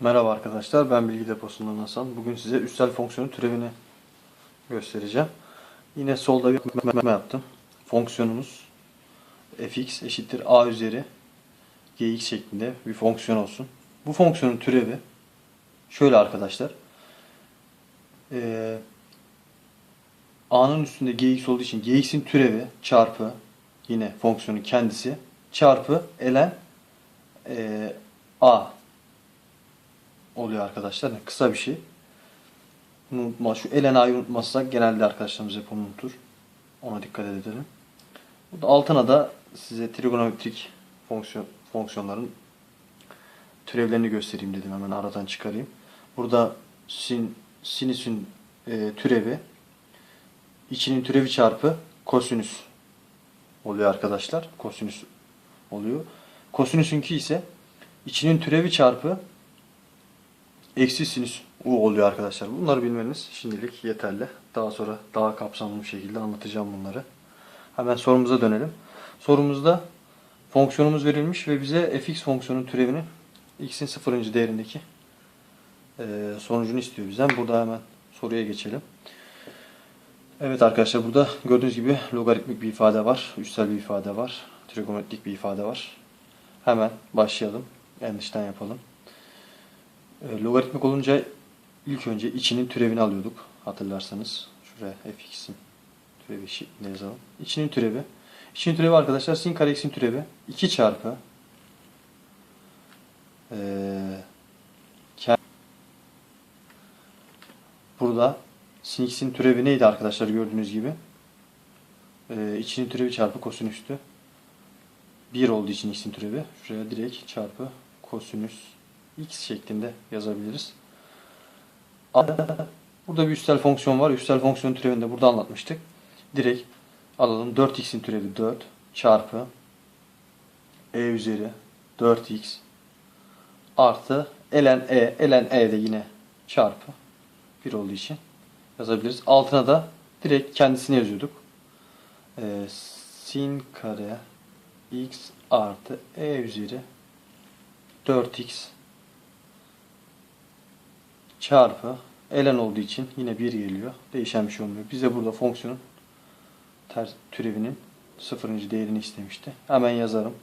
Merhaba arkadaşlar, ben Bilgi Deposu'ndan Hasan. Bugün size üstel fonksiyonun türevini göstereceğim. Yine solda bir meme yaptım. Fonksiyonumuz fx eşittir a üzeri gx şeklinde bir fonksiyon olsun. Bu fonksiyonun türevi şöyle arkadaşlar. Ee, a'nın üstünde gx olduğu için gx'in türevi çarpı yine fonksiyonun kendisi çarpı ln e, a oluyor arkadaşlar. Yani kısa bir şey. Unutma, şu elen a'yı unutmazsak genelde arkadaşlarımız hep onu unutur. Ona dikkat edelim. Burada altına da size trigonometrik fonksiyon, fonksiyonların türevlerini göstereyim dedim. Hemen aradan çıkarayım. Burada sin, sinüsün e, türevi içinin türevi çarpı kosinüs oluyor arkadaşlar. Kosinüs oluyor. Kosinüsünki ise içinin türevi çarpı eksi sinüs u oluyor arkadaşlar. Bunları bilmeniz şimdilik yeterli. Daha sonra daha kapsamlı bir şekilde anlatacağım bunları. Hemen sorumuza dönelim. Sorumuzda fonksiyonumuz verilmiş ve bize fx fonksiyonun türevinin x'in sıfırıncı değerindeki e, sonucunu istiyor bizden. Burada hemen soruya geçelim. Evet arkadaşlar burada gördüğünüz gibi logaritmik bir ifade var. Üstel bir ifade var. Trigonometrik bir ifade var. Hemen başlayalım. En dıştan yapalım. E, logaritmik olunca ilk önce içinin türevini alıyorduk. Hatırlarsanız. Şuraya fx'in türevi şeklinde yazalım. İçinin türevi. İçinin türevi arkadaşlar sin kare x'in türevi 2 çarpı e, burada sin x'in türevi neydi arkadaşlar gördüğünüz gibi? E, içinin türevi çarpı kosinüstü. 1 olduğu için x'in türevi. Şuraya direkt çarpı kosinüs x şeklinde yazabiliriz. Burada bir üstel fonksiyon var. Üstel fonksiyon türevini de burada anlatmıştık. Direkt alalım. 4x'in türevi 4 çarpı e üzeri 4x artı ln e. ln e de yine çarpı 1 olduğu için yazabiliriz. Altına da direkt kendisini yazıyorduk. Ee, sin kare x artı e üzeri 4x çarpı ln olduğu için yine 1 geliyor. Değişen bir şey olmuyor. Bize burada fonksiyonun ters türevinin sıfırıncı değerini istemişti. Hemen yazarım.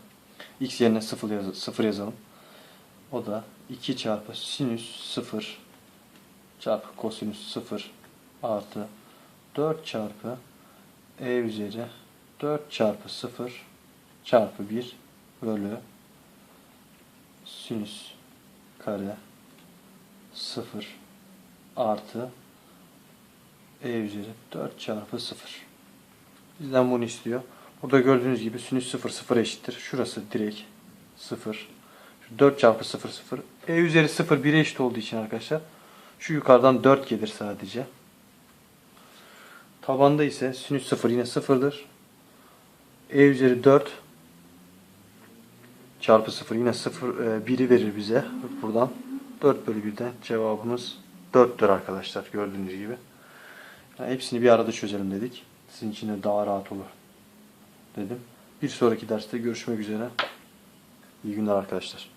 x yerine 0 yaz 0 yazalım. O da 2 çarpı sinüs 0 çarpı kosinüs 0 artı 4 çarpı e üzeri 4 çarpı 0 çarpı 1 bölü sinüs kare 0 artı e üzeri 4 çarpı 0. Bizden bunu istiyor. Burada gördüğünüz gibi sinüs 0 0 eşittir. Şurası direkt 0. 4 çarpı 0 0. E üzeri 0 1'e eşit olduğu için arkadaşlar şu yukarıdan 4 gelir sadece. Tabanda ise sinüs 0 yine 0'dır. E üzeri 4 çarpı 0 yine 0 1'i verir bize buradan. 4 bölü 1'den cevabımız 4'tür arkadaşlar gördüğünüz gibi. Yani hepsini bir arada çözelim dedik. Sizin için de daha rahat olur dedim. Bir sonraki derste görüşmek üzere. İyi günler arkadaşlar.